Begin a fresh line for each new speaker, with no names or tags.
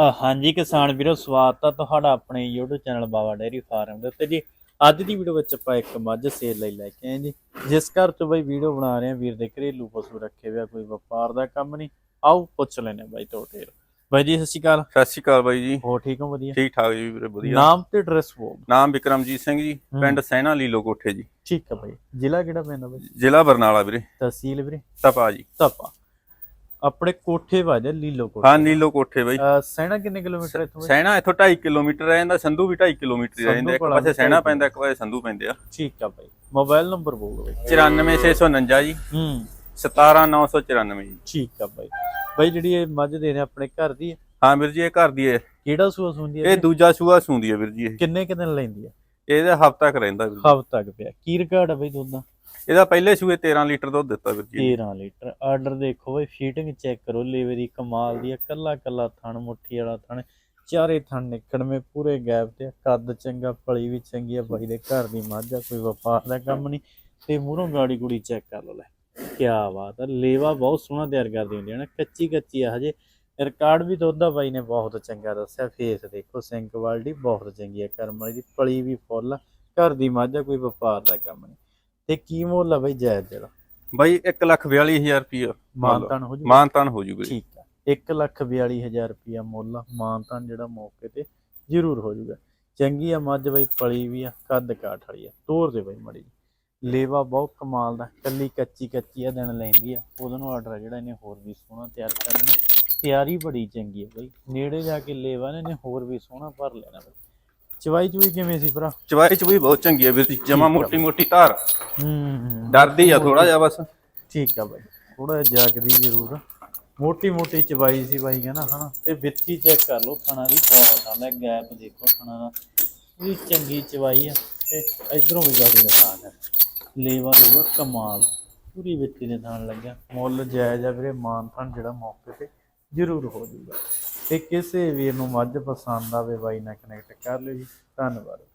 ਹਾਂਜੀ ਕਿਸਾਨ ਵੀਰੋ ਸਵਾਗਤ ਆ ਤੁਹਾਡਾ ਆਪਣੇ YouTube channel Baba dairy farm ਦੇ ਉੱਤੇ ਜੀ। ਅੱਜ ਦੀ ਵੀਡੀਓ ਵਿੱਚ ਆਪਾਂ ਇੱਕ ਮੱਝ ਸੇਲ ਲਈ ਲੈ ਕੇ ਆਏ ਜੀ। ਜਿਸ ਘਰ ਤੋਂ ਬਈ ਵੀਡੀਓ ਬਣਾ ਰਹੇ ਆ ਵੀਰ ਦੇ ਘਰੇਲੂ ਪਸ਼ੂ ਰੱਖੇ ਹੋਇਆ ਕੋਈ ਵਪਾਰ ਦਾ ਕੰਮ ਨਹੀਂ। ਆਓ ਪੁੱਛ ਲੈਨੇ ਬਾਈ ਤੁਹਾਡੇ ਬਾਈ ਜੀ ਸਤਿ ਸ਼੍ਰੀ ਅਕਾਲ।
ਸਤਿ ਸ਼੍ਰੀ ਅਕਾਲ ਬਾਈ ਜੀ।
ਹੋ ਠੀਕ ਹੋ ਵਧੀਆ?
ਠੀਕ ਠਾਕ ਜੀ ਵੀਰੇ ਵਧੀਆ।
ਨਾਮ ਤੇ ਐਡਰੈਸ ਬੋਲ
ਨਾਮ ਵਿਕਰਮਜੀਤ ਸਿੰਘ ਜੀ
ਹੂੰ।
ਪਿੰਡ ਸੈਣਾ ਲੀਲੋ ਕੋਠੇ ਜੀ।
ਠੀਕ ਆ ਬਾਈ। ਜ਼ਿਲ੍ਹਾ ਕਿਹੜਾ ਪੈਂਦਾ ਬਾਈ?
ਜ਼ਿਲ੍ਹਾ ਬਰਨਾਲਾ ਵੀਰੇ।
ਤਹਿਸੀਲ ਵੀਰੇ?
ਤਪਾ ਜੀ।
ਤਪਾ। ਆਪਣੇ ਕੋਠੇ ਵਾਜਾ ਲੀਲੋ ਕੋਠੇ।
ਹਾਂ ਲੀਲੋ ਕੋਠੇ ਬਾਈ।
ਸੈਣਾ ਕਿੰਨੇ ਕਿਲੋਮੀਟਰ ਇੱਥੋਂ ਬਾਈ?
ਸੈਣਾ ਇੱਥੋਂ 2.5 ਕਿਲੋਮੀਟਰ ਰਹਿ ਜਾਂਦਾ ਸੰਧੂ ਵੀ 2.5 ਕਿਲੋਮੀਟਰ ਹੀ ਰਹਿ ਜਾਂਦਾ ਇੱਕ
ਸੰਧੂ
ਪਾਸੇ ਸੈਣਾ ਪੈਂਦਾ ਇੱਕ ਪਾਸੇ ਸੰਧੂ ਪੈਂਦੇ ਆ।
ਠੀਕ ਆ ਬਾਈ ਮੋਬਾਈਲ ਨੰਬਰ ਬੋਲੋ ਬਾਈ।
94649 ਜੀ।
ਹੂੰ।
17994 ਜੀ।
ਠੀਕ ਆ ਬਾਈ। ਬਾਈ ਜਿਹੜੀ ਇਹ ਮੱਝ ਦੇ ਰਹੇ ਆਪਣੇ ਘਰ ਦੀ ਹੈ
ਹਾਂ ਵੀਰ ਜੀ ਇਹ ਘਰ ਦੀ ਹੈ।
ਕਿਹੜਾ ਸੂਆ ਸੁੰਦੀ ਹੈ
ਇਹ ਦੂਜਾ ਸੂਆ ਸੂੰਦੀ ਹੈ ਵੀਰ ਜੀ ਇਹ।
ਕਿੰਨੇ ਕਿੰਨੇ ਲੈਂਦੀ ਹੈ?
ਇਹਦਾ ਹਫਤਾ ਕ ਰਹਿੰਦਾ ਵੀਰ ਜੀ।
ਹਫ਼ਤਾ ਤੱਕ ਪਿਆ। ਕੀ ਰਿਕਾਰਡ ਹੈ ਬਾਈ ਦੁੱਧ ਦਾ
ਇਹਦਾ ਪਹਿਲੇ ਸੂਏ 13 ਲੀਟਰ ਦੁੱਧ ਦਿੱਤਾ ਵੀਰ ਜੀ
13 ਲੀਟਰ। ਆਰਡਰ ਦੇਖੋ ਬਾਈ ਫੀਟਿੰਗ ਚੈੱਕ ਕਰੋ ਲੇਵਰੀ ਕਮਾਲ ਦੀ ਆ ਕੱਲਾ ਕੱਲਾ ਥਣ ਮੁੱਠੀ ਵਾਲਾ ਥਣ ਚਾਰੇ ਥਣ ਨਿਕੜਵੇਂ ਪੂਰੇ ਗੈਪ ਤੇ ਕੱਦ ਚੰਗਾ ਫਲੀ ਵੀ ਚੰਗੀ ਆ ਬਾਈ ਦੇ ਘਰ ਦੀ ਮੱਝ ਆ ਕੋਈ ਵਪਾਰ ਦਾ ਕੰਮ ਨਹੀਂ। ਤੇ ਮੂਹਰੋਂ ਗਾੜੀ ਗੁੜੀ ਚੈੱਕ ਕਰ ਲਓ ਲੈ ਕੀ ਬਾਤ ਆ ਲੇਵਾ ਬਹੁਤ ਸੋਹਣਾ ਤਿਆਰ ਕਰਦੀ ਹੁੰਦੀ ਹੈ ਨਾ ਕੱਚੀ ਕੱਚੀ ਆ ਹਜੇ। ਰਿਕਾਰਡ ਵੀ ਦੁੱਧ ਦਾ ਬਾਈ ਨੇ ਬਹੁਤ ਚੰਗਾ ਦੱਸਿਆ ਫੇਸ ਦੇਖੋ ਸਿੰਕ ਕੁਆਲਿਟੀ ਬਹੁਤ ਚੰਗੀ ਹੈ ਕਰਮ ਵਾਲੀ ਦੀ ਪਲੀ ਵੀ ਫੁੱਲ ਆ, ਘਰ ਦੀ ਮੱਝ ਕੋਈ ਵਪਾਰ ਦਾ ਕੰਮ ਨਹੀਂ। ਤੇ ਕੀ ਮੁੱਲ ਆ ਬਾਈ ਜਾਇਜ਼ ਜਿਹੜਾ?
ਬਾਈ 142000 ਰੁਪਏ
ਮਾਨਤਾਨ ਹੋ ਜੂ।
ਮਾਨਤਾਨ ਹੋ ਜੂ ਵੀਰੇ
ਠੀਕ ਆ। 142000 ਰੁਪਿਆ ਮੁੱਲ ਆ। ਮਾਨਤਾਨ ਜਿਹੜਾ ਮੌਕੇ ਤੇ ਜ਼ਰੂਰ ਹੋ ਜਾਊਗਾ ਚੰਗੀ ਆ ਮੱਝ ਬਾਈ ਪਲੀ ਵੀ ਆ ਕੱਦ ਕਾਠ ਵਾਲੀ ਆ। ਤੋਰ ਦੇ ਬਾਈ ਮੜੀ ਲੇਵਾ ਬਹੁਤ ਕਮਾਲ ਦਾ। ਕੱਲੀ ਕੱਚੀ ਕੱਚੀ ਆ ਦਿਨ ਲੈਂਦੀ ਆ। ਉਹਦੇ ਨੂੰ ਆਰਡਰ ਜਿਹੜਾ ਇਹਨੇ ਹੋਰ ਵੀ ਸੋਹਣਾ ਤਿਆਰ ਕਰ ਦੇਣਾ ਤਿਆਰੀ ਬੜੀ ਚੰਗੀ ਆ ਬਾਈ। ਨੇੜੇ ਜਾ ਕੇ ਲੇਵਾ ਨੇ ਇਹਨੇ ਹੋਰ ਵੀ ਸੋਹਣਾ ਭਰ ਲੈਣਾ ਬਾਈ। ਚਵਾਈ ਚੁਈ ਕਿਵੇਂ ਸੀ ਭਰਾ?
ਚਵਾਈ ਚ ਵੀ ਬਹੁਤ ਚੰਗੀ ਹੈ ਵੀਰ ਜੀ ਜਮਾ ਮੋਟੀ ਮੋਟੀ ਧਾਰ।
ਹੂੰ
ਡਰਦੀ ਆ ਥੋੜਾ ਜਿਹਾ ਬਸ।
ਠੀਕ ਆ ਬਾਈ ਥੋੜਾ ਜਾਗਦੀ ਜ਼ਰੂਰ। ਮੋਟੀ ਮੋਟੀ ਚਬਾਈ ਸੀ ਬਾਈ ਕਹਿੰਦਾ ਹਨਾ ਤੇ ਵਿੱਥੀ ਚੈੱਕ ਕਰ ਲਓ ਥਣਾ ਵੀ ਬਹੁਤ ਆ ਲੈ ਗੈਪ ਦੇਖੋ ਥਣਾ ਦਾ। ਵੀ ਚੰਗੀ ਚਬਾਈ ਆ ਤੇ ਇਧਰੋਂ ਵੀ ਗਾੜੀ ਨਿਸ਼ਾਨ ਹੈ ਲੇਵਾ ਲੂਗਾ ਕਮਾਲ ਪੂਰੀ ਵਿੱਥੀ ਦੇ ਥਾਣ ਲੱਗਿਆ। ਮੁੱਲ ਜਾਇਜ਼ ਆ ਵੀਰੇ ਮਾਨ ਥਣ ਜਿਹੜਾ ਮੌਕੇ ਤੇ ਜ਼ਰੂਰ ਹੋ ਜਾਊਗਾ। ਤੇ ਕਿਸੇ ਵੀਰ ਨੂੰ ਮੱਝ ਪਸੰਦ ਆਵੇ ਬਾਈ ਨਾਲ ਕਨੈਕਟ ਕਰ ਲਿਓ ਜੀ। ਧੰਨਵਾਦ।